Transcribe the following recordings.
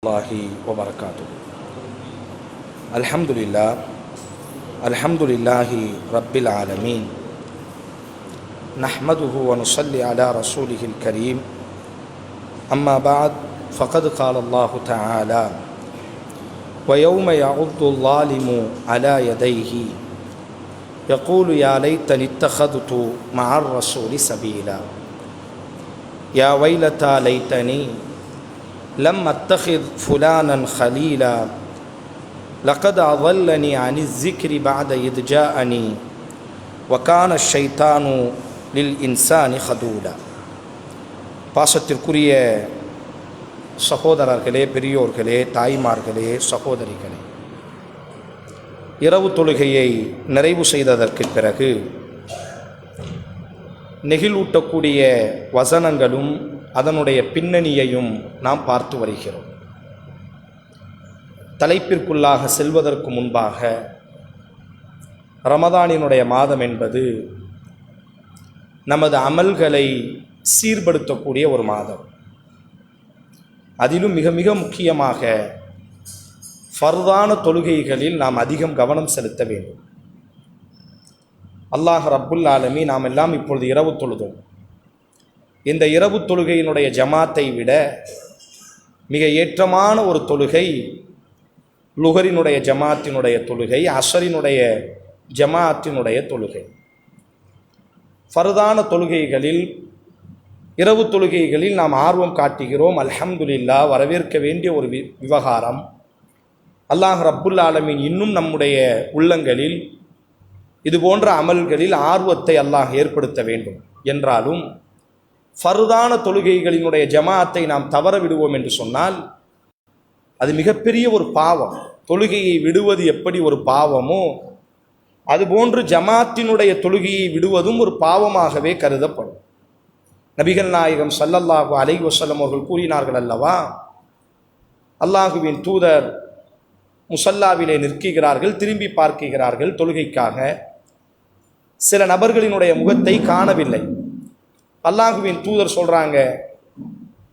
الله وبركاته. الحمد لله الحمد لله رب العالمين. نحمده ونصلي على رسوله الكريم. أما بعد فقد قال الله تعالى ويوم يعض الظالم على يديه يقول يا ليتني اتخذت مع الرسول سبيلا. يا ويلتى ليتني لم اتخذ فلانا خليلا لقد اضلني عن الذكر بعد اذ جاءني وكان الشيطان للانسان خذولا பாசத்திற்குரிய சகோதரர்களே பெரியோர்களே தாய்மார்களே சகோதரிகளே இரவு தொழுகையை நிறைவு செய்ததற்கு பிறகு நெகிழ்வூட்டக்கூடிய வசனங்களும் அதனுடைய பின்னணியையும் நாம் பார்த்து வருகிறோம். தலைப்பிற்குள்ளாக செல்வதற்கு முன்பாக ரமதானினுடைய மாதம் என்பது நமது அமல்களை சீர்படுத்தக்கூடிய ஒரு மாதம். அதிலும் மிக மிக முக்கியமாக ஃபர்தான தொழுகைகளில் நாம் அதிகம் கவனம் செலுத்த வேண்டும். அல்லாஹ் ரப்புல் ஆலமி நாம் எல்லாம் இப்பொழுது இரவு தொழுதோம். இந்த இரவு தொழுகையினுடைய ஜமாத்தை விட மிக ஏற்றமான ஒரு தொழுகை லுகரினுடைய ஜமாத்தினுடைய தொழுகை அசரினுடைய ஜமாத்தினுடைய தொழுகை. ஃபர்தான தொழுகைகளில் இரவு தொழுகைகளில் நாம் ஆர்வம் காட்டுகிறோம் அல்ஹம்துலில்லா வரவேற்க வேண்டிய ஒரு வி விவகாரம். அல்லாஹ் ரப்புல் ஆலமீன் இன்னும் நம்முடைய உள்ளங்களில் இது போன்ற அமல்களில் ஆர்வத்தை அல்லாஹ் ஏற்படுத்த வேண்டும். என்றாலும் ஃபர்தான தொழுகைகளினுடைய ஜமாத்தை நாம் தவற விடுவோம் என்று சொன்னால் அது மிகப்பெரிய ஒரு பாவம். தொழுகையை விடுவது எப்படி ஒரு பாவமோ அதுபோன்று ஜமாத்தினுடைய தொழுகையை விடுவதும் ஒரு பாவமாகவே கருதப்படும். நபிகள் நாயகம் சல்லல்லாஹு அலை வசல்லம் அவர்கள் கூறினார்கள் அல்லவா அல்லாஹுவின் தூதர் முசல்லாவிலே நிற்கிறார்கள் திரும்பி பார்க்கிறார்கள் தொழுகைக்காக. சில நபர்களினுடைய முகத்தை காணவில்லை. அல்லாஹுவின் தூதர் சொல்கிறாங்க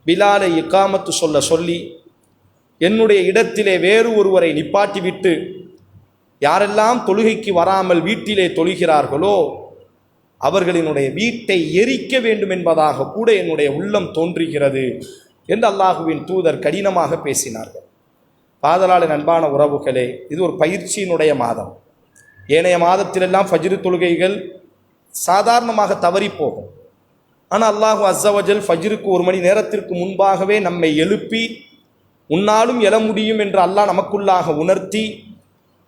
பிலாலை இக்காமத்து சொல்ல சொல்லி என்னுடைய இடத்திலே வேறு ஒருவரை நிப்பாட்டி விட்டு யாரெல்லாம் தொழுகைக்கு வராமல் வீட்டிலே தொழுகிறார்களோ அவர்களினுடைய வீட்டை எரிக்க வேண்டும் என்பதாக கூட என்னுடைய உள்ளம் தோன்றுகிறது என்று அல்லாஹுவின் தூதர் கடினமாக பேசினார்கள். காதலாளின் அன்பான உறவுகளே இது ஒரு பயிற்சியினுடைய மாதம். ஏனைய மாதத்திலெல்லாம் ஃபஜ்ரு தொழுகைகள் சாதாரணமாக தவறி போகும். ஆனால் அல்லாஹு அஸ்ஸவஜல் ஃபஜ்ருக்கு ஒரு மணி நேரத்திற்கு முன்பாகவே நம்மை எழுப்பி உன்னாலும் எழ முடியும் என்று அல்லாஹ் நமக்குள்ளாக உணர்த்தி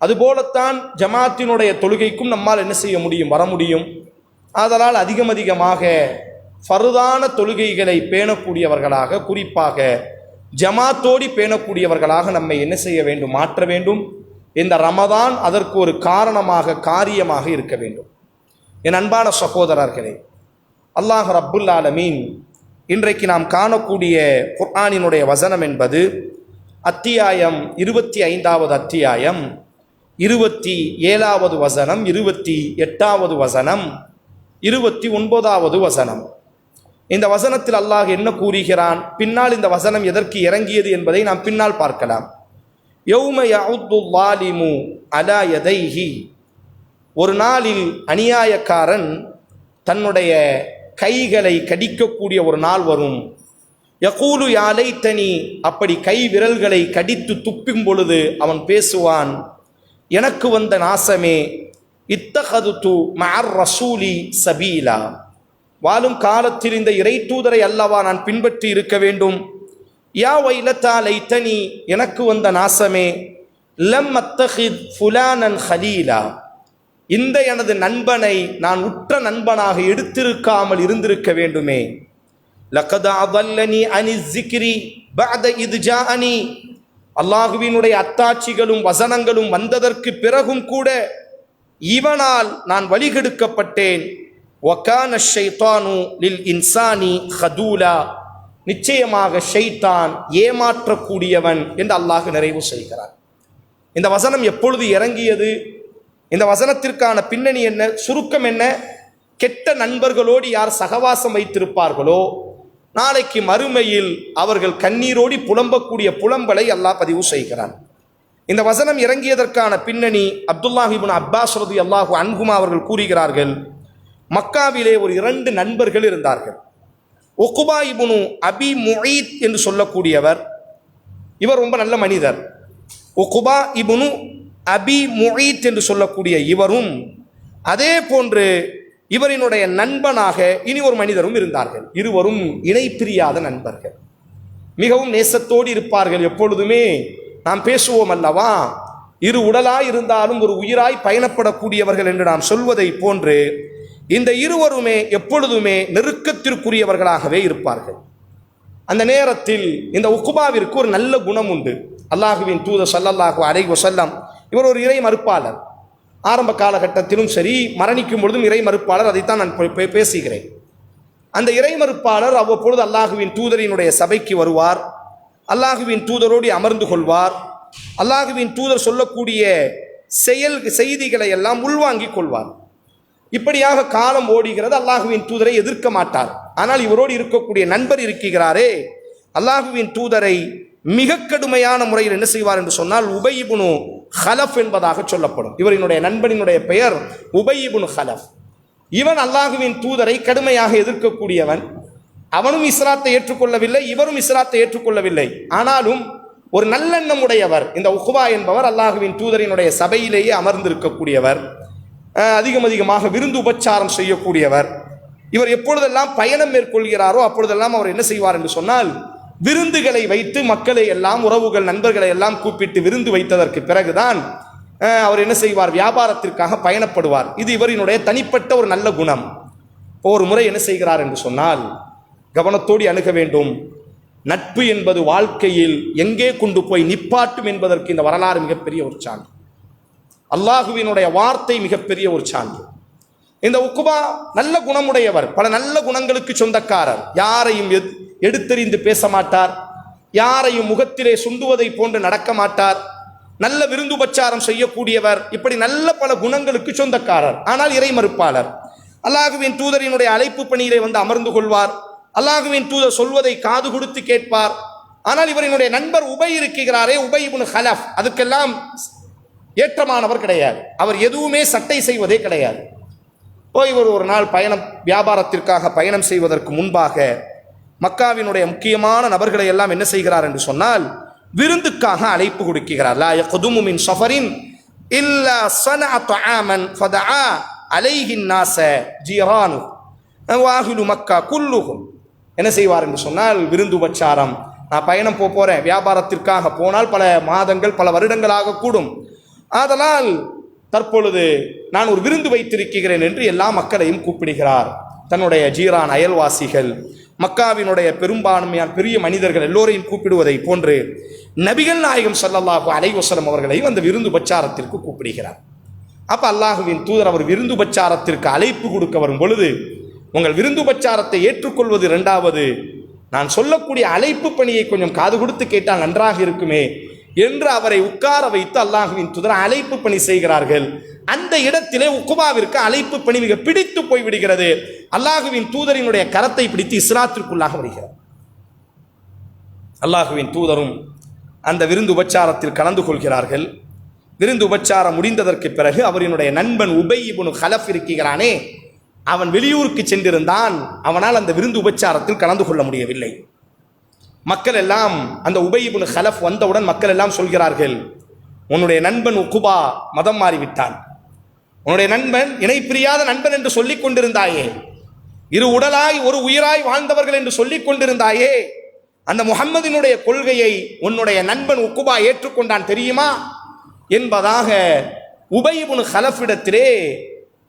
அதுபோலத்தான் ஜமாத்தினுடைய தொழுகைக்கும் நம்மால் என்ன செய்ய முடியும் வர முடியும். ஆதலால் அதிகம் அதிகமாக ஃபருதான தொழுகைகளை பேணக்கூடியவர்களாக குறிப்பாக ஜமாத்தோடி பேணக்கூடியவர்களாக நம்மை என்ன செய்ய வேண்டும் மாற்ற வேண்டும். இந்த ரமதான் அதற்கு ஒரு காரணமாக காரியமாக இருக்க வேண்டும். என் அன்பான சகோதரர்களே அல்லாஹ் ரப்புல் ஆலமீன். இன்றைக்கு நாம் காணக்கூடிய குர்ஆனினுடைய வசனம் என்பது அத்தியாயம் இருபத்தி ஐந்தாவது அத்தியாயம் இருபத்தி ஏழாவது வசனம் இருபத்தி எட்டாவது வசனம் இருபத்தி ஒன்பதாவது வசனம். இந்த வசனத்தில் அல்லாஹ் என்ன கூறுகிறான்? பின்னால் இந்த வசனம் எதற்கு இறங்கியது என்பதை நாம் பின்னால் பார்க்கலாம். யௌம யவுத்துல்லாலிமு அலா யதைஹி. ஒரு நாளில் அநியாயக்காரன் தன்னுடைய கைகளை கடிக்கக்கூடிய ஒரு நாள் வரும். யகூலு யாலை தனி அப்படி கை விரல்களை கடித்து துப்பும் பொழுது அவன் பேசுவான் எனக்கு வந்த நாசமே இத்தகது மார் ரசூலி சபீலா. வாழும் காலத்தில் இந்த இறை தூதரை அல்லவா நான் பின்பற்றி இருக்க வேண்டும்? யா வைலத்தா லைத்தனி எனக்கு வந்த நாசமே லம் அத்தஹித் ஃபுலானன் ஹலீலா. இந்த எனது நண்பனை நான் உற்ற நண்பனாக எடுத்திருக்காமல் இருந்திருக்க வேண்டுமே. அனி அல்லாஹுவினுடைய அத்தாட்சிகளும் வசனங்களும் வந்ததற்கு பிறகும் கூட இவனால் நான் வழிகெடுக்கப்பட்டேன். ஒகான இன்சானி ஹதூலா. நிச்சயமாக ஷைத்தான் ஏமாற்றக்கூடியவன் என்று அல்லாஹ் நிறைவு செய்கிறார் இந்த வசனம் எப்பொழுது இறங்கியது? இந்த வசனத்திற்கான பின்னணி என்ன? சுருக்கம் என்ன? கெட்ட நண்பர்களோடு யார் சகவாசம் வைத்திருப்பார்களோ நாளைக்கு மறுமையில் அவர்கள் கண்ணீரோடி புலம்பக்கூடிய புலம்பலை அல்லாஹ் பதிவு செய்கிறான். இந்த வசனம் இறங்கியதற்கான பின்னணி அப்துல்லாஹிபின் அப்பாஸ் ரது அல்லாஹு அன்குமா அவர்கள் கூறுகிறார்கள் மக்காவிலே ஒரு இரண்டு நண்பர்கள் இருந்தார்கள். ஒகுபா இபுனு அபி முயீத் என்று சொல்லக்கூடியவர் இவர் ரொம்ப நல்ல மனிதர். ஒகுபா இபுனு அபி முயீத் என்று சொல்லக்கூடிய இவரும் அதே போன்று இவரினுடைய நண்பனாக இனி ஒரு மனிதரும் இருந்தார்கள். இருவரும் இணை பிரியாத நண்பர்கள். மிகவும் நேசத்தோடு இருப்பார்கள் எப்பொழுதுமே. நாம் பேசுவோம் அல்லவா? இரு உடலாய் இருந்தாலும் ஒரு உயிராய் பயணப்படக்கூடியவர்கள் என்று நாம் சொல்வதை போன்று இந்த இருவருமே எப்பொழுதுமே நெருக்கத்திற்குரியவர்களாகவே இருப்பார்கள். அந்த நேரத்தில் இந்த உக்குபாவிற்கு ஒரு நல்ல குணம் உண்டு. அல்லாஹுவின் தூத சல்லல்லாஹு அலை வசல்லம் இவர் ஒரு இறை மறுப்பாளர். ஆரம்ப காலகட்டத்திலும் சரி மரணிக்கும் பொழுதும் இறை மறுப்பாளர் அதைத்தான் நான் பேசுகிறேன். அந்த இறை மறுப்பாளர் அவ்வப்பொழுது அல்லாஹுவின் தூதரினுடைய சபைக்கு வருவார். அல்லாஹுவின் தூதரோடு அமர்ந்து கொள்வார். அல்லாஹுவின் தூதர் சொல்லக்கூடிய செயல் செய்திகளை எல்லாம் உள்வாங்கிக் கொள்வார். இப்படியாக காலம் ஓடுகிறது அல்லாஹுவின் தூதரை எதிர்க்க மாட்டார். ஆனால் இவரோடு இருக்கக்கூடிய நண்பர் இருக்கிறாரே. அல்லாஹுவின் தூதரை மிக கடுமையான முறையில் என்ன செய்வார் என்று சொன்னால் உபயிபுனு ஹலஃப் என்பதாக சொல்லப்படும். இவரினுடைய நண்பனினுடைய பெயர் உபயிபுன் ஹலஃப். இவன் அல்லாஹுவின் தூதரை கடுமையாக எதிர்க்கக்கூடியவன். அவனும் இஸ்லாத்தை ஏற்றுக்கொள்ளவில்லை இவரும் இஸ்லாத்தை ஏற்றுக்கொள்ளவில்லை. ஆனாலும் ஒரு நல்லெண்ணம் உடையவர் இந்த உஹ்வா என்பவர் அல்லாஹுவின் தூதரினுடைய சபையிலேயே அமர்ந்திருக்கக்கூடியவர். அதிகம் அதிகமாக விருந்து உபச்சாரம் செய்யக்கூடியவர். இவர் எப்பொழுதெல்லாம் பயணம் மேற்கொள்கிறாரோ அப்பொழுதெல்லாம் அவர் என்ன செய்வார் என்று சொன்னால் விருந்துகளை வைத்து மக்களை எல்லாம் உறவுகள் நண்பர்களை எல்லாம் கூப்பிட்டு விருந்து வைத்ததற்கு பிறகுதான் அவர் என்ன செய்வார்? வியாபாரத்திற்காக பயணப்படுவார். இது இவரினுடைய தனிப்பட்ட ஒரு நல்ல குணம். ஒரு முறை என்ன செய்கிறார் என்று சொன்னால் கவனத்தோடு அணுக வேண்டும். நட்பு என்பது வாழ்க்கையில் எங்கே கொண்டு போய் நிப்பாட்டும் என்பதற்கு இந்த வரலாறு மிகப்பெரிய ஒரு சான்று. அல்லாஹுவினுடைய வார்த்தை மிகப்பெரிய ஒரு சான்று. இந்த உக்குபா நல்ல குணமுடையவர் பல நல்ல குணங்களுக்கு சொந்தக்காரர். யாரையும் எத்- எடுத்தெறிந்து பேச மாட்டார் யாரையும் முகத்திலே சுண்டுவதை போன்று நடக்க மாட்டார். நல்ல விருந்துபச்சாரம் செய்யக்கூடியவர் இப்படி நல்ல பல குணங்களுக்கு சொந்தக்காரர் ஆனால் இறை மறுப்பாளர். அல்லாஹுவின் தூதரினுடைய அழைப்பு பணியிலே வந்து அமர்ந்து கொள்வார். அல்லாஹுவின் தூதர் சொல்வதை காது கொடுத்து கேட்பார். ஆனால் இவரினுடைய நண்பர் உபை இருக்கிறாரே உபை இப்னு ஹலஃப். அதுக்கெல்லாம் ஏற்றமானவர் கிடையாது. அவர் எதுவுமே சட்டை செய்வதே கிடையாது. இப்போ இவர் ஒரு நாள் பயணம் வியாபாரத்திற்காக பயணம் செய்வதற்கு முன்பாக மக்காவினுடைய முக்கியமான நபர்களை எல்லாம் என்ன செய்கிறார் என்று சொன்னால் விருந்துக்காக அழைப்பு கொடுக்கிறார். லா யக்துமு சஃபரின் இல்லா சனஅ துஆமன் ஃபதஆ அலைஹி நாச ஜீரானு வாஹிலு மக்கா குல்லுகும் என்ன செய்வார் என்று சொன்னால் விருந்து உபச்சாரம். நான் பயணம் போக போகிறேன் வியாபாரத்திற்காக போனால் பல மாதங்கள் பல வருடங்கள் ஆகக்கூடும் ஆதலால் தற்பொழுது நான் ஒரு விருந்து வைத்திருக்கிறேன் என்று எல்லா மக்களையும் கூப்பிடுகிறார். தன்னுடைய ஜீரான் அயல்வாசிகள். மக்காவினுடைய பெரும்பான்மையான பெரிய மனிதர்கள் எல்லோரையும் கூப்பிடுவதை போன்று நபிகள் நாயகம் சல்லல்லாஹு அலைவசலம் அவர்களையும் அந்த விருந்து பச்சாரத்திற்கு கூப்பிடுகிறார். அப்போ அல்லாஹுவின் தூதர் அவர் விருந்து பச்சாரத்திற்கு அழைப்பு கொடுக்க வரும் பொழுது உங்கள் விருந்துபச்சாரத்தை ஏற்றுக்கொள்வது இரண்டாவது. நான் சொல்லக்கூடிய அழைப்பு பணியை கொஞ்சம் காது கொடுத்து கேட்டால் நன்றாக இருக்குமே என்று அவரை உட்கார வைத்து அல்லாஹுவின் தூதர் அழைப்பு பணி செய்கிறார்கள். அந்த இடத்திலே உக்குபாவிற்கு அழைப்பு பணி மிக பிடித்து போய்விடுகிறது. அல்லாஹுவின் தூதரினுடைய கரத்தை பிடித்து இஸ்லாத்திற்குள்ளாக வருகிறார். அல்லாஹுவின் தூதரும் அந்த விருந்து உபச்சாரத்தில் கலந்து கொள்கிறார்கள். விருந்து உபச்சாரம் முடிந்ததற்கு பிறகு அவரினுடைய நண்பன் உபை ஹலஃப் இருக்கிறானே அவன் வெளியூருக்கு சென்றிருந்தான். அவனால் அந்த விருந்து உபச்சாரத்தில் கலந்து கொள்ள முடியவில்லை. மக்கள் எல்லாம் அந்த உபை ஹலஃப் வந்தவுடன் மக்கள் எல்லாம் சொல்கிறார்கள் உன்னுடைய நண்பன் உக்குபா மதம் மாறிவிட்டான். உன்னுடைய நண்பன் இணைப்பிரியாத நண்பன் என்று சொல்லிக் கொண்டிருந்தாயே. இரு உடலாய் ஒரு உயிராய் வாழ்ந்தவர்கள் என்று சொல்லிக் கொண்டிருந்தாயே. அந்த முஹம்மதினுடைய கொள்கையை உன்னுடைய நண்பன் உக்குபா ஏற்றுக்கொண்டான் தெரியுமா? என்பதாக உபயிபுன் ஹலஃபிடத்திலே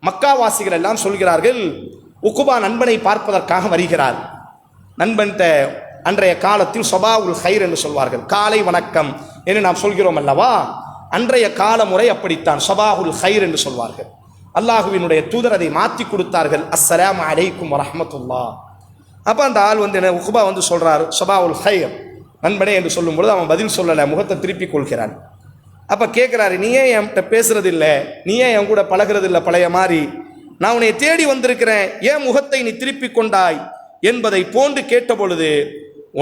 மக்காவாசிகள் எல்லாம் சொல்கிறார்கள். உக்குபா நண்பனை பார்ப்பதற்காக வருகிறார். நண்பன்கிட்ட அன்றைய காலத்தில் சொபாவுல் ஹைர் என்று சொல்வார்கள். காலை வணக்கம் என்று நாம் சொல்கிறோம் அல்லவா? அன்றைய கால முறை அப்படித்தான். சபாஹுல் ஹைர் என்று சொல்வார்கள். அல்லாஹுவினுடைய தூதர் அதை மாற்றி கொடுத்தார்கள். அஸ்ஸலாம் அலைக்கும் வரமத்துல்லா அப்போ அந்த ஆள் வந்து என்ன உகுபா வந்து சொல்கிறார் சபாவுல் ஹைர் நண்பனே என்று சொல்லும்பொழுது அவன் பதில் சொல்லலை முகத்தை திருப்பிக் கொள்கிறான். அப்போ கேட்குறாரு நீ ஏன் என்கிட்ட பேசுறது இல்லை நீ ஏன் என் கூட பழகிறது இல்லை பழைய மாதிரி நான் உன்னை தேடி வந்திருக்கிறேன். ஏன் முகத்தை நீ திருப்பிக் கொண்டாய்? என்பதை போன்று கேட்ட பொழுது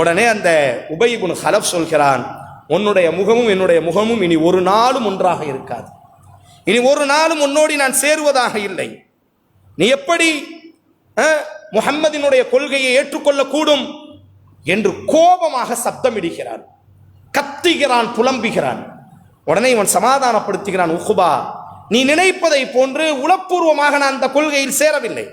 உடனே அந்த உபயிபுன் ஹலப் சொல்கிறான். உன்னுடைய முகமும் என்னுடைய முகமும் இனி ஒரு நாளும் ஒன்றாக இருக்காது. இனி ஒரு நாளும் உன்னோடி நான் சேருவதாக இல்லை. நீ எப்படி முகம்மதினுடைய முஹம்மதினுடைய கொள்கையை ஏற்றுக்கொள்ளக்கூடும் என்று கோபமாக சப்தமிடுகிறான். கத்துகிறான் புலம்புகிறான். உடனே இவன் சமாதானப்படுத்துகிறான் உஹுபா நீ நினைப்பதை போன்று உளப்பூர்வமாக நான் அந்த கொள்கையில் சேரவில்லை.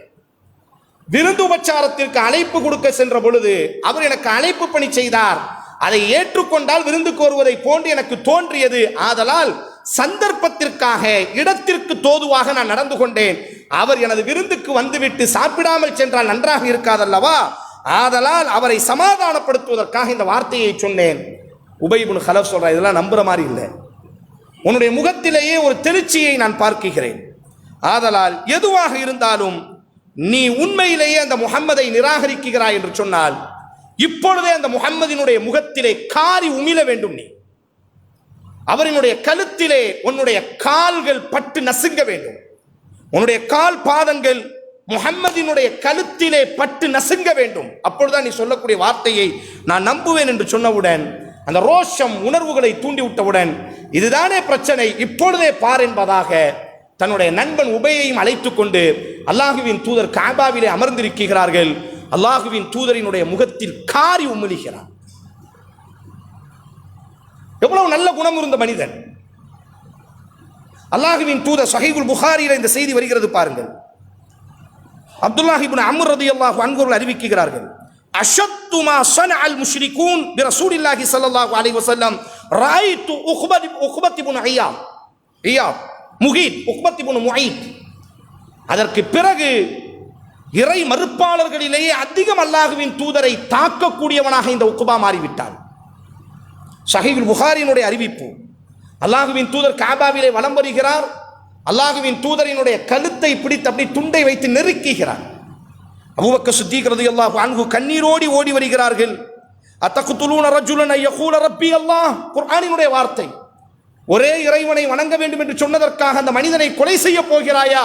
விருந்து உபச்சாரத்திற்கு அழைப்பு கொடுக்க சென்ற பொழுது அவர் எனக்கு அழைப்பு பணி செய்தார். அதை ஏற்றுக்கொண்டால் விருந்துக்கு வருவதை போன்று எனக்கு தோன்றியது. ஆதலால் சந்தர்ப்பத்திற்காக இடத்திற்கு தோதுவாக நான் நடந்து கொண்டேன். அவர் எனது விருந்துக்கு வந்துவிட்டு சாப்பிடாமல் சென்றால் நன்றாக இருக்காதல்லவா? ஆதலால் அவரை சமாதானப்படுத்துவதற்காக இந்த வார்த்தையை சொன்னேன். உபைபுன் ஹலப் சொல்ற இதெல்லாம் நம்புற மாதிரி இல்லை. உன்னுடைய முகத்திலேயே ஒரு தெளிச்சியை நான் பார்க்குகிறேன். ஆதலால் எதுவாக இருந்தாலும் நீ உண்மையிலேயே அந்த முகம்மதை நிராகரிக்கிறாய் என்று சொன்னால் இப்பொழுதே அந்த முகம்மதினுடைய முகத்திலே காரி உமிழ வேண்டும் நீ. அவரினுடைய கழுத்திலே உன்னுடைய கால்கள் பட்டு நசுங்க வேண்டும். உன்னுடைய கால் பாதங்கள் முகம்மதினுடைய கழுத்திலே பட்டு நசுங்க வேண்டும். அப்பொழுதுதான் நீ சொல்லக்கூடிய வார்த்தையை நான் நம்புவேன் என்று சொன்னவுடன் அந்த ரோஷம் உணர்வுகளை தூண்டிவிட்டவுடன் இதுதானே பிரச்சனை இப்பொழுதே பார் என்பதாக தன்னுடைய நண்பன் உபயையும் அழைத்து கொண்டு அல்லாஹுவின் தூதர் காபாவிலே அமர்ந்திருக்கிறார்கள். அல்லாஹுவின் தூதரினுடைய முகத்தில் காரி உமிழுகிறார் எவ்வளவு நல்ல குணம் இருந்த மனிதன். அல்லாஹுவின் தூதர் சஹீபுல் புகாரியில் இந்த செய்தி வருகிறது பாருங்கள். அப்துல்லாஹிபின் அமர் ரதியல்லாஹு அன்கூர்கள் அறிவிக்கிறார்கள். அஷத்து சன் சன அல் முஷ்ரிகூன் பி சல்லாஹு அலி வசல்லம் வஸல்லம். ராய்து உஹ்பதி உக்பத் ஐயா ஐயா ஐயாப். முகீத் உக்பத் இப்னு முஈத் அதற்கு பிறகு இறை மறுப்பாளர்களிலேயே அதிகம் அல்லாஹுவின் தூதரை தாக்கக்கூடியவனாக இந்த உக்குபா மாறிவிட்டான். ஷஹீபுல் புகாரினுடைய அறிவிப்பு. அல்லாஹுவின் தூதர் காபாவிலே வலம் வருகிறார். அல்லாஹுவின் தூதரினுடைய கழுத்தை பிடித்து அப்படி துண்டை வைத்து நெருக்குகிறார். அபுபக்க சுத்திக்கிறது அல்லாஹ் அன்கு கண்ணீரோடி ஓடி வருகிறார்கள். அத்தகுத்துலூன ரஜுலன் ஐயகூல ரப்பி அல்லாஹ். குர்ஆனினுடைய வார்த்தை. ஒரே இறைவனை வணங்க வேண்டும் என்று சொன்னதற்காக அந்த மனிதனை கொலை செய்ய போகிறாயா?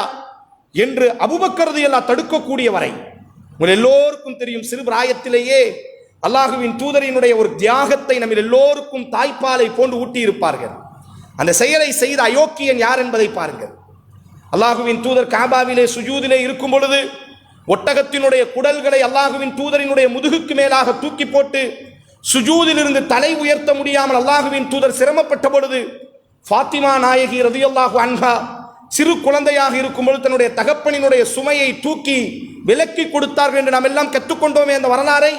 என்று அபுபக்கரது எல்லாம் தடுக்கக்கூடிய வரை உங்கள் எல்லோருக்கும் தெரியும் சிறு பிராயத்திலேயே அல்லாஹுவின் தூதரினுடைய ஒரு தியாகத்தை நம்ம எல்லோருக்கும் தாய்ப்பாலை போன்று ஊட்டி இருப்பார்கள் அந்த செயலை செய்த அயோக்கியன் யார் என்பதை பாருங்கள். அல்லாஹுவின் தூதர் காபாவிலே சுஜூதிலே இருக்கும் பொழுது ஒட்டகத்தினுடைய குடல்களை அல்லாஹுவின் தூதரினுடைய முதுகுக்கு மேலாக தூக்கி போட்டு சுஜூதிலிருந்து தலை உயர்த்த முடியாமல் அல்லாஹுவின் தூதர் சிரமப்பட்ட பொழுது ஃபாத்திமா நாயகி ரதியல்லாஹு அன்ஹா சிறு குழந்தையாக இருக்கும்பொழுது தன்னுடைய தகப்பனினுடைய சுமையை தூக்கி விலக்கி கொடுத்தார்கள் என்று நாம் எல்லாம் கற்றுக்கொண்டோமே அந்த வரலாறை.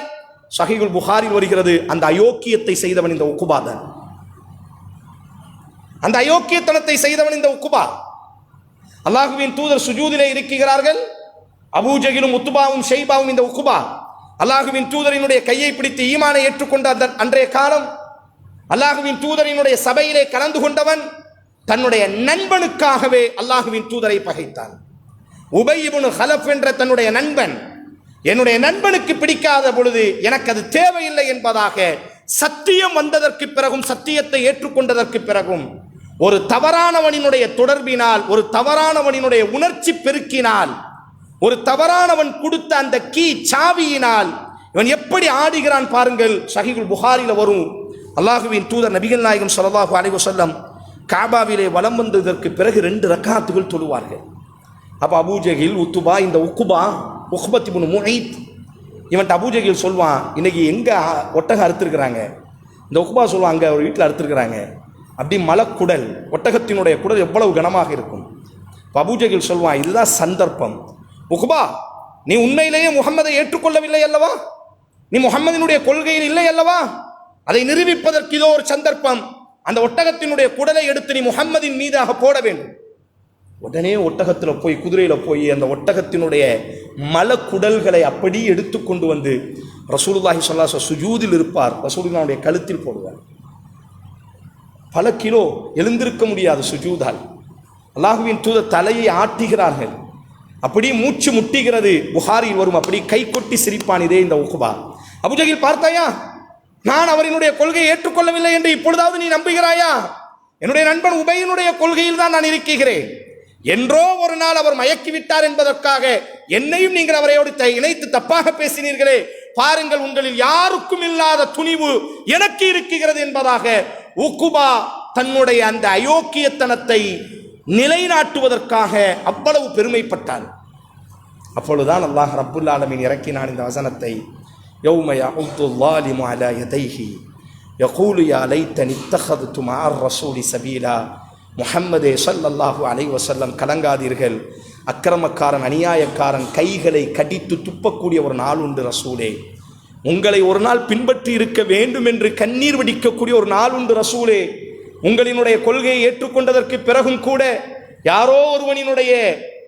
சஹிகுல் புகாரில் வருகிறது அந்த அயோக்கியத்தை செய்தவன் இந்த உக்குபாதன் அந்த அயோக்கியத்தனத்தை செய்தவன் இந்த உக்குபா. அல்லாஹுவின் தூதர் சுஜூதிலே இருக்கிறார்கள் அபூஜகிலும் உத்துபாவும் ஷெய்பாவும் இந்த உக்குபா. அல்லாஹுவின் தூதரினுடைய கையை பிடித்து ஈமானை ஏற்றுக்கொண்ட அந்த அன்றைய காலம் அல்லாஹுவின் தூதரினுடைய சபையிலே கலந்து கொண்டவன் தன்னுடைய நண்பனுக்காகவே அல்லாஹுவின் தூதரை பகைத்தான் உபயிபுனு ஹலப் என்ற தன்னுடைய நண்பன் என்னுடைய நண்பனுக்கு பிடிக்காத பொழுது எனக்கு அது தேவையில்லை என்பதாக சத்தியம் வந்ததற்கு பிறகும் சத்தியத்தை ஏற்றுக்கொண்டதற்கு பிறகும் ஒரு தவறானவனினுடைய தொடர்பினால் ஒரு தவறானவனினுடைய உணர்ச்சி பெருக்கினால் ஒரு தவறானவன் கொடுத்த அந்த கீ சாவியினால் இவன் எப்படி ஆடுகிறான் பாருங்கள். ஷஹீகுல் புகாரில வரும். அல்லாஹுவின் தூதர் நபிகள் நாயகம் ஸல்லல்லாஹு அலைவசல்லம் வஸல்லம் காபாவிலே வலம் வந்ததற்கு பிறகு ரெண்டு ரக்காத்துகள் தொழுவார்கள். அப்போ அபூஜகில் உத்துபா இந்த உக்குபா உஹ்பத்தி மூணு முஹீத் இவன்ட்டு அபூஜகில் சொல்வான் இன்னைக்கு எங்கே ஒட்டகம் அறுத்துருக்குறாங்க? இந்த உக்குபா சொல்லுவான் அங்கே ஒரு வீட்டில் அறுத்துருக்குறாங்க. அப்படி மலக்குடல் ஒட்டகத்தினுடைய குடல் எவ்வளவு கனமாக இருக்கும்? அபூஜகில் சொல்வான் இதுதான் சந்தர்ப்பம். உகுபா நீ உண்மையிலேயே முகம்மதை ஏற்றுக்கொள்ளவில்லை அல்லவா? நீ முகம்மதினுடைய கொள்கையில் இல்லை அல்லவா? அதை நிரூபிப்பதற்கு இதோ ஒரு சந்தர்ப்பம். அந்த ஒட்டகத்தினுடைய குடலை எடுத்து நீ முகம்மதின் மீதாக போட வேண்டும். உடனே ஒட்டகத்தில் போய் குதிரையில் போய் அந்த ஒட்டகத்தினுடைய மலக்குடல்களை அப்படி எடுத்து கொண்டு வந்து ரசூலுல்லாஹி ஸல்லல்லாஹு சுஜூதில் இருப்பார். ரசூலுல்லாவுடைய கழுத்தில் போடுவார். பல கிலோ எழுந்திருக்க முடியாது சுஜூதால். அல்லாஹுவின் தூத தலையை ஆட்டுகிறார்கள். அப்படி மூச்சு முட்டுகிறது. புகாரில் வரும். அப்படி கை கொட்டி சிரிப்பான் இதே இந்த உகுபா. அபுஜகில் பார்த்தாயா? நான் அவரினுடைய கொள்கையை ஏற்றுக்கொள்ளவில்லை என்று இப்பொழுதாவது நீ நம்புகிறாயா? என்னுடைய நண்பன் உபையினுடைய கொள்கையில் தான் நான் இருக்கிறேன். என்றோ ஒரு நாள் அவர் மயக்கிவிட்டார் என்பதற்காக என்னையும் நீங்கள் அவரையோடு இணைத்து தப்பாக பேசினீர்களே. பாருங்கள் உங்களில் யாருக்கும் இல்லாத துணிவு எனக்கு இருக்கிறது என்பதாக உக்குபா தன்னுடைய அந்த அயோக்கியத்தனத்தை நிலைநாட்டுவதற்காக அவ்வளவு பெருமைப்பட்டார் அப்பொழுதுதான் அல்லாஹ் ரப்புல்லாலமின் இறக்கினான் இந்த வசனத்தை. யௌம யஹுத்து الظالم على يديه يقول يا ليتني اتخذت مع الرسول سبيلا முஹம்மதே ஸல்லல்லாஹு அலைஹி வஸல்லம் கலங்காதீர்கள் அக்கிரமக்காரன் அநியாயக்காரன் கைகளை கடித்து துப்பக்கூடிய ஒரு நாள் உண்டு ரசூலே உங்களை ஒரு நாள் பின்பற்றி இருக்க வேண்டும் என்று கண்ணீர் வடிக்கக்கூடிய ஒரு நாள் உண்டு ரசூலே உங்களினுடைய கொள்கையை ஏற்றுக்கொண்டதற்கு பிறகும் கூட யாரோ ஒருவனினுடைய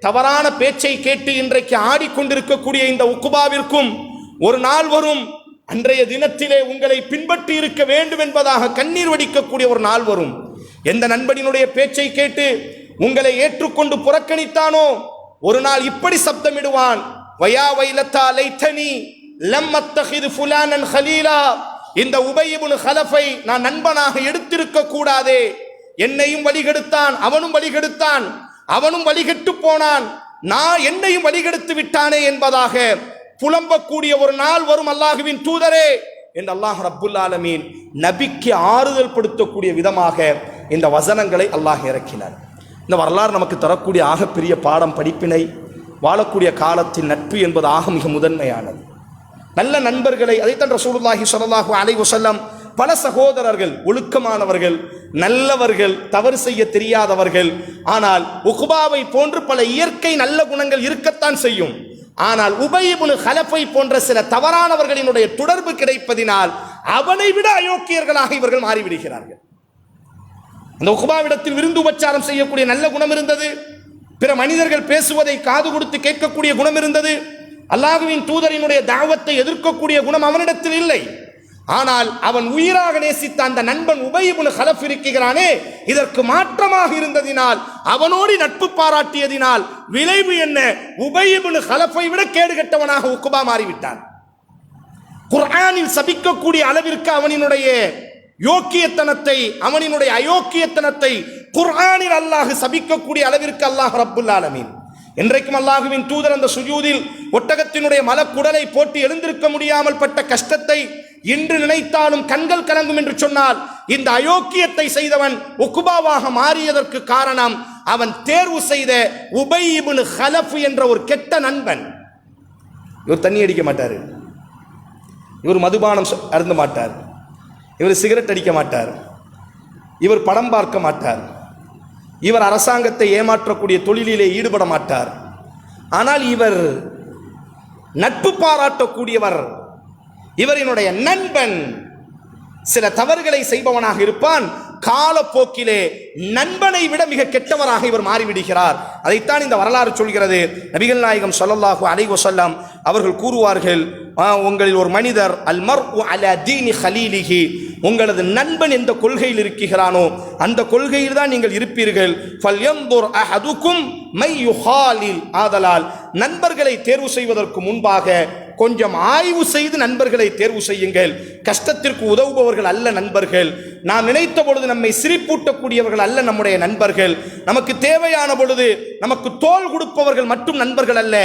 தவறான பேச்சை கேட்டு இன்றைக்கு ஆடிக்கொண்டிருக்கக்கூடிய இந்த உக்குபாவிற்கும் ஒரு நாள் வரும். அன்றைய தினத்திலே உங்களை பின்பற்றி இருக்க வேண்டும் என்பதாக கண்ணீர் வடிக்கக்கூடிய ஒரு நாள் வரும். எந்த நண்பனினுடைய பேச்சை கேட்டு உங்களை ஏற்றுக்கொண்டு புறக்கணித்தானோ ஒரு நாள் இப்படி சப்தமிடுவான். வயா வைலத்தா லைத்தனி லம் அத்தஹிது ஃபுலானன் ஹலீலா. இந்த உபயிபுன் ஹலஃபை நான் நண்பனாக எடுத்திருக்க கூடாதே. என்னையும் வழிகெடுத்தான் அவனும் வழிகெடுத்தான் அவனும் வழிகெட்டு போனான். நான் என்னையும் வழிகெடுத்து விட்டானே என்பதாக புலம்பக்கூடிய ஒரு நாள் வரும் அல்லாஹுவின் தூதரே என்று அல்லாஹ் ரப்புல் ஆலமீன் நபிக்கு ஆறுதல் படுத்தக்கூடிய விதமாக இந்த வசனங்களை அல்லாஹ் இறக்கினார். இந்த வரலாறு நமக்கு தரக்கூடிய ஆகப்பெரிய பாடம் படிப்பினை வாழக்கூடிய காலத்தின் நட்பு என்பது ஆக மிக முதன்மையானது. நல்ல நண்பர்களை அதைத்தான் ரசூலுல்லாஹி ஸல்லல்லாஹு அலைஹி வஸல்லம் பல சகோதரர்கள் ஒழுக்கமானவர்கள் நல்லவர்கள் தவறு செய்ய தெரியாதவர்கள் ஆனால் உகுபாவை போன்று பல இயற்கை நல்ல குணங்கள் இருக்கத்தான் செய்யும். ஆனால் உபயிபுனு ஹலஃபை போன்ற சில தவறானவர்களினுடைய தொடர்பு கிடைப்பதினால் அவனை விட அயோக்கியர்களாக இவர்கள் மாறிவிடுகிறார்கள். அந்த உகுபாவிடத்தில் விருந்து உபச்சாரம் செய்யக்கூடிய நல்ல குணம் இருந்தது. பிற மனிதர்கள் பேசுவதை காது கொடுத்து கேட்கக்கூடிய குணம் இருந்தது. அல்லாஹுவின் தூதரினுடைய தாவத்தை எதிர்க்கக்கூடிய குணம் அவனிடத்தில் இல்லை. ஆனால் அவன் உயிராக நேசித்த அந்த நண்பன் உபயிபுனு ஹலப் இருக்கிறானே இதற்கு மாற்றமாக இருந்ததினால் அவனோடு நட்பு பாராட்டியதினால் விளைவு என்ன? உபயிபுனு ஹலப்பை விட கேடு கெட்டவனாக உக்குபா மாறிவிட்டான். குர்ஆனில் சபிக்கக்கூடிய அளவிற்கு அவனினுடைய யோக்கியத்தனத்தை அவனினுடைய அயோக்கியத்தனத்தை குர்ஆனில் அல்லாஹ் சபிக்கக்கூடிய அளவிற்கு அல்லாஹ் ரப்புல் ஆலமீன். என்றைக்கும் அல்லாஹுவின் தூதர் அந்த சுஜூதில் ஒட்டகத்தினுடைய மலக்குடலை போட்டு எழுந்திருக்க முடியாமல் பட்ட கஷ்டத்தை இன்று நினைத்தாலும் கண்கள் கலங்கும் என்று சொன்னால் இந்த அயோக்கியத்தை செய்தவன் உக்குபாவாக மாறியதற்கு காரணம் அவன் தேர்வு செய்த உபை இப்னு ஹலஃப் என்ற ஒரு கெட்ட நண்பன். இவர் தண்ணி அடிக்க மாட்டார். இவர் மதுபானம் அருந்த மாட்டார். இவர் சிகரெட் அடிக்க மாட்டார். இவர் படம் பார்க்க மாட்டார். இவர் அரசாங்கத்தை ஏமாற்றக்கூடிய தொழிலிலே ஈடுபட மாட்டார் ஆனால் இவர் நட்பு பாராட்டக்கூடியவர். இவரினுடைய நண்பன் சில தவறுகளை செய்பவனாக இருப்பான். காலப்போக்கிலே நண்பனை விட மிக கெட்டவராக இவர் மாறிவிடுகிறார். அதைத்தான் இந்த வரலாறு சொல்கிறது. நபிகள் நாயகம் சொல்லல்லாஹு அலைஹி வஸல்லம் அவர்கள் கூறுவார்கள் உங்களில் ஒரு மனிதர் அல் மர் அல தீனி ஹலீலிஹி உங்களது நண்பன் எந்த கொள்கையில் இருக்கிறானோ அந்த கொள்கையில் தான் நீங்கள் இருப்பீர்கள். ஃபல்யன்துர் அஹதுக்கும் மை யுஹாலில் ஆதலால் நண்பர்களை தேர்வு செய்வதற்கு முன்பாக கொஞ்சம் ஆய்வு செய்து நண்பர்களை தேர்வு செய்யுங்கள். கஷ்டத்திற்கு உதவுபவர்கள் அல்ல நண்பர்கள். நாம் நினைத்த பொழுது நம்மை சிரிப்பூட்டக்கூடியவர்கள் அல்ல நம்முடைய நண்பர்கள். நமக்கு தேவையான பொழுது நமக்கு தோல் கொடுப்பவர்கள் மட்டும் நண்பர்கள் அல்ல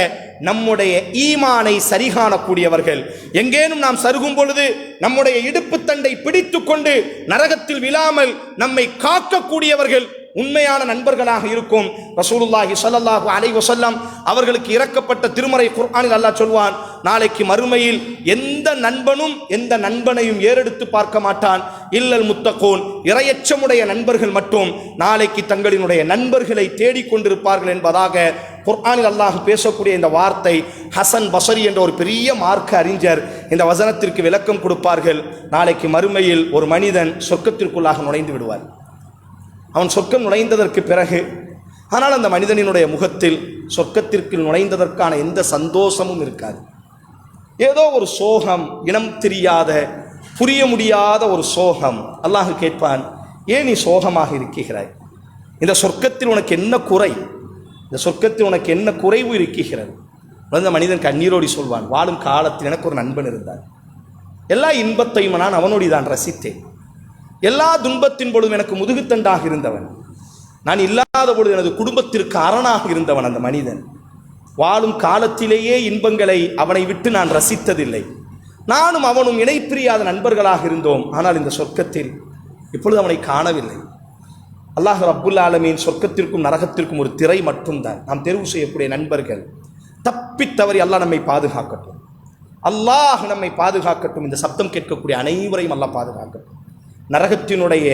நம்முடைய ஈமானை சரிகாணக்கூடியவர்கள். எங்கேனும் நாம் சருகும் பொழுது நம்முடைய இடுப்பு தண்டை பிடித்து கொண்டு நரகத்தில் விழாமல் நம்மை காக்கக்கூடியவர்கள் உண்மையான நண்பர்களாக இருக்கும். ரசூலுல்லாஹி சல்லாஹு அலை வஸல்லம் அவர்களுக்கு இறக்கப்பட்ட திருமறை குர்ஆனில் அல்லாஹ் சொல்வான் நாளைக்கு மறுமையில் எந்த நண்பனும் எந்த நண்பனையும் ஏறெடுத்து பார்க்க மாட்டான். இல்லல் முத்தகோன். இரையச்சமுடைய நண்பர்கள் மட்டும் நாளைக்கு தங்களினுடைய நண்பர்களை தேடிக்கொண்டிருப்பார்கள் என்பதாக குர்ஆனில் அல்லாஹ் பேசக்கூடிய இந்த வார்த்தை ஹசன் பசரி என்ற ஒரு பெரிய மார்க்க அறிஞர் இந்த வசனத்திற்கு விளக்கம் கொடுப்பார்கள். நாளைக்கு மறுமையில் ஒரு மனிதன் சொர்க்கத்திற்குள்ளாக நுழைந்து விடுவார். அவன் சொர்க்கம் நுழைந்ததற்கு பிறகு ஆனால் அந்த மனிதனினுடைய முகத்தில் சொர்க்கத்திற்கு நுழைந்ததற்கான எந்த சந்தோஷமும் இருக்காது. ஏதோ ஒரு சோகம் இனம் தெரியாத புரிய முடியாத ஒரு சோகம் அல்லாஹ் கேட்பான் ஏன் நீ சோகமாக இருக்கிறாய்? இந்த சொர்க்கத்தில் உனக்கு என்ன குறை? இந்த சொர்க்கத்தில் உனக்கு என்ன குறைவு இருக்கிறது? அந்த மனிதன் கண்ணீரோடி சொல்வான் வாழும் காலத்தில் எனக்கு ஒரு நண்பன் இருந்தான். எல்லா இன்பத்தையும் நான் அவனோடி தான் ரசித்தேன். எல்லா துன்பத்தின் பொழுதும் எனக்கு முதுகுத்தண்டாக இருந்தவன். நான் இல்லாத பொழுது எனது குடும்பத்திற்கு அரணாக இருந்தவன் அந்த மனிதன். வாழும் காலத்திலேயே இன்பங்களை அவனை விட்டு நான் ரசித்ததில்லை. நானும் அவனும் இணைப்பிரியாத நண்பர்களாக இருந்தோம். ஆனால் இந்த சொர்க்கத்தில் இப்பொழுது அவனை காணவில்லை. அல்லாஹ் அப்துல் ஆலமியின் சொர்க்கத்திற்கும் நரகத்திற்கும் ஒரு திரை மட்டும்தான் நாம் தேர்வு செய்யக்கூடிய நண்பர்கள். தப்பித் தவறி அல்லாஹ் நம்மை பாதுகாக்கட்டும். அல்லாஹ் நம்மை பாதுகாக்கட்டும். இந்த சப்தம் கேட்கக்கூடிய அனைவரையும் அல்லாஹ் பாதுகாக்கட்டும். நரகத்தினுடைய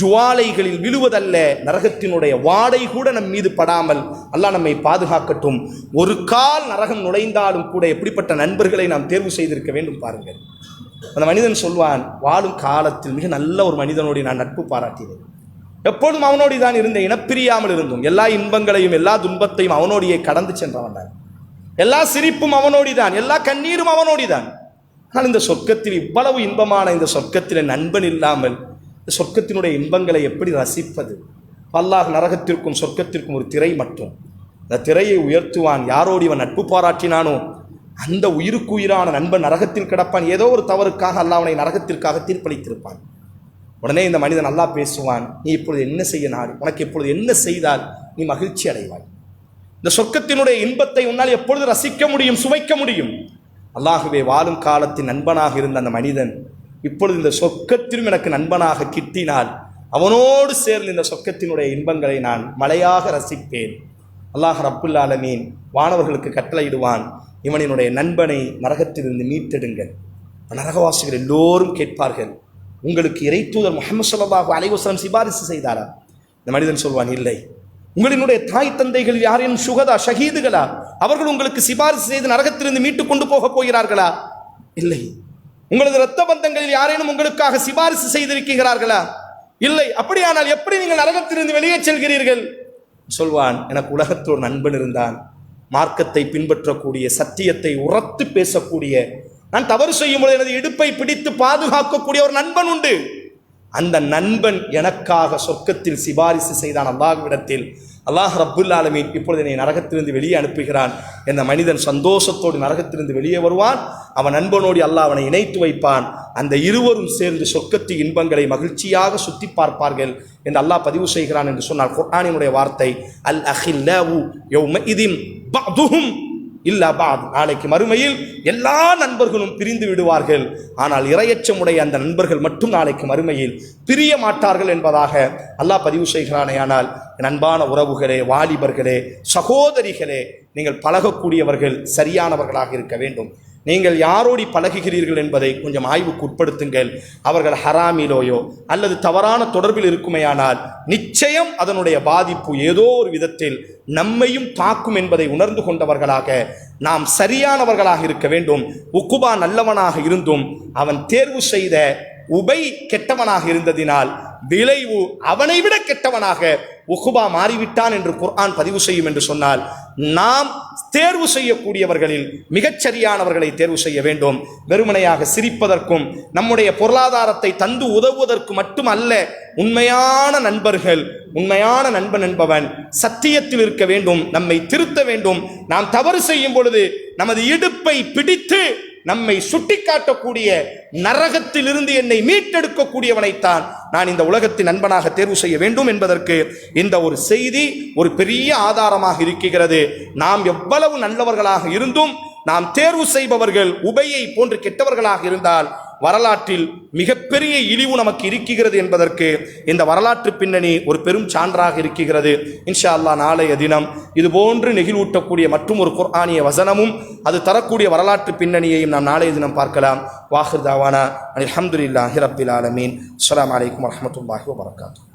ஜுவாலைகளில் விழுவதல்ல நரகத்தினுடைய வாடை கூட நம் மீது படாமல் அல்லாஹ் நம்மை பாதுகாக்கட்டும். ஒரு கால் நரகம் நுழைந்தாலும் கூட எப்படிப்பட்ட நண்பர்களை நாம் தேர்வு செய்திருக்க வேண்டும் பாருங்கள். அந்த மனிதன் சொல்வான் வாழும் காலத்தில் மிக நல்ல ஒரு மனிதனோடு நான் நட்பு பாராட்டினேன். எப்பொழுதும் அவனோடு தான் இருந்தேன் இனப்பிரியாமல் இருந்தும். எல்லா இன்பங்களையும் எல்லா துன்பத்தையும் அவனோடையே கடந்து சென்றவன் தான். எல்லா சிரிப்பும் அவனோடிதான் எல்லா கண்ணீரும் அவனோடி தான் ஆனால் இந்த சொர்க்கத்தில் இவ்வளவு இன்பமான இந்த சொர்க்கத்தில் நண்பன் இல்லாமல் இந்த சொர்க்கத்தினுடைய இன்பங்களை எப்படி ரசிப்பது? அல்லாஹ் நரகத்திற்கும் சொர்க்கத்திற்கும் ஒரு திரை மட்டும். அந்த திரையை உயர்த்துவான். யாரோடு இவன் நட்பு பாராட்டினானோ அந்த உயிருக்கு உயிரான நண்பன் நரகத்தில் கிடப்பான். ஏதோ ஒரு தவறுக்காக அல்ல அவனை நரகத்திற்காக தீர்ப்பளித்திருப்பான். உடனே இந்த மனிதன் நல்லா பேசுவான் நீ இப்பொழுது என்ன செய்ய நாடு? உனக்கு இப்பொழுது என்ன செய்தால் நீ மகிழ்ச்சி அடைவாய்? இந்த சொர்க்கத்தினுடைய இன்பத்தை உன்னால் எப்பொழுது ரசிக்க முடியும் சுவைக்க முடியும்? அல்லாகவே வாழும் காலத்தின் நண்பனாக இருந்த அந்த மனிதன் இப்பொழுது இந்த சொர்க்கத்திலும் எனக்கு நண்பனாக கிட்டினால் அவனோடு சேர்ந்து இந்த சொர்க்கத்தினுடைய இன்பங்களை நான் மலையாக ரசிப்பேன். அல்லாஹ் ரப்புல் ஆலமீன் வானவர்களுக்கு கட்டளையிடுவான் இவனினுடைய நண்பனை நரகத்திலிருந்து மீட்டெடுங்கள். நரகவாசிகள் எல்லோரும் கேட்பார்கள் உங்களுக்கு இறைத்தூதர் முகமது சொல்லாஹு அலைஹி சிபாரிசு செய்தாரா? இந்த மனிதன் சொல்வான் இல்லை. உங்களினுடைய தாய் தந்தைகள் யாரேனும் சுகதா ஷஹீதுகளா? அவர்கள் உங்களுக்கு சிபாரிசு செய்து நரகத்திலிருந்து மீட்டு கொண்டு போக போகிறார்களா? இல்லை. உங்களது இரத்த பந்தங்களில் யாரேனும் உங்களுக்காக சிபாரிசு செய்திருக்கிறார்களா? இல்லை. அப்படியானால் எப்படி நீங்கள் நரகத்திலிருந்து வெளியே செல்கிறீர்கள்? சொல்வான் எனக்கு உலகத்தோடு நண்பன் இருந்தான். மார்க்கத்தை பின்பற்றக்கூடிய சத்தியத்தை உரத்து பேசக்கூடிய நான் தவறு செய்யும் பொழுது எனது இடுப்பை பிடித்து பாதுகாக்கக்கூடிய ஒரு நண்பன் உண்டு. அந்த நண்பன் எனக்காக சொர்க்கத்தில் சிபாரிசு செய்தான் அல்லாஹ்விடத்தில். அல்லாஹ் ரப்புல் ஆலமீன் இப்பொழுது என்னை நரகத்திலிருந்து வெளியே அனுப்புகிறான். என்ற மனிதன் சந்தோஷத்தோடு நரகத்திலிருந்து வெளியே வருவான். அவன் நண்பனோடு அல்லாஹ் அவனை இணைத்து வைப்பான். அந்த இருவரும் சேர்ந்து சொர்க்கத்து இன்பங்களை மகிழ்ச்சியாக சுத்தி பார்ப்பார்கள் என்று அல்லாஹ் பதிவு செய்கிறான் என்று சொன்னால் குர்ஆனினுடைய வார்த்தை அல் அஹில் யௌம இல்லா பாத். நாளைக்கு மறுமையில் எல்லா நண்பர்களும் பிரிந்து விடுவார்கள். ஆனால் இரையச்சமுடைய அந்த நண்பர்கள் மட்டும் நாளைக்கு மறுமையில் பிரிய மாட்டார்கள் என்பதாக அல்லாஹ் பதிவு செய்கிறானே ஆனால் அன்பான உறவுகளே வாலிபர்களே சகோதரிகளே நீங்கள் பழகக்கூடியவர்கள் சரியானவர்களாக இருக்க வேண்டும். நீங்கள் யாரோடி பழகுகிறீர்கள் என்பதை கொஞ்சம் ஆய்வுக்கு உட்படுத்துங்கள். அவர்கள் ஹராமிலோயோ அல்லது தவறான தொடர்பில் இருக்குமேயானால் நிச்சயம் அதனுடைய பாதிப்பு ஏதோ ஒரு விதத்தில் நம்மையும் தாக்கும் என்பதை உணர்ந்து கொண்டவர்களாக நாம் சரியானவர்களாக இருக்க வேண்டும். உக்குபா நல்லவனாக இருந்தும் அவன் தேர்வு செய்த உபை கெட்டவனாக இருந்ததினால் விளைவு அவனை விட கெட்டவனாக உஹுபா மாறிவிட்டான் என்று குர்ஆன் பதிவு செய்யும் என்று சொன்னால் நாம் தேர்வு செய்யக்கூடியவர்களில் மிகச்சரியானவர்களை தேர்வு செய்ய வேண்டும். வெறுமனையாக சிரிப்பதற்கும் நம்முடைய பொருளாதாரத்தை தந்து உதவுவதற்கு மட்டுமல்ல உண்மையான நண்பர்கள் உண்மையான நண்பன் என்பவன் சத்தியத்தில் இருக்க வேண்டும் நம்மை திருத்த வேண்டும். நாம் தவறு செய்யும் பொழுது நமது இடுப்பை பிடித்து நம்மை சுட்டிக்காட்டக்கூடிய நரகத்திலிருந்து என்னை மீட்டெடுக்கக்கூடியவனைத்தான் நான் இந்த உலகத்தின் நண்பனாக தேர்வு செய்ய வேண்டும் என்பதற்கு இந்த ஒரு செய்தி ஒரு பெரிய ஆதாரமாக இருக்கிறது. நாம் எவ்வளவு நல்லவர்களாக இருந்தும் நாம் தேர்வு செய்பவர்கள் உபையை போன்று கெட்டவர்களாக இருந்தால் வரலாற்றில் மிகப்பெரிய இழிவு நமக்கு இருக்கிறது என்பதற்கு இந்த வரலாற்று பின்னணி ஒரு பெரும் சான்றாக இருக்கிறது. இன்ஷா அல்லாஹ் நாளைய தினம் இது போன்று நெகிழ்வூட்டக்கூடிய மற்றும் ஒரு குர்ஆனிய வசனமும் அது தரக்கூடிய வரலாற்று பின்னணியையும் நாம் நாளைய தினம் பார்க்கலாம். வாஹிர் தாவானா. அல்ஹம்துலில்லாஹி ரப்பில் ஆலமீன். அஸ்லாம் வலைக்கம் வரமத்துல்லாஹி வபரகாத்துஹு.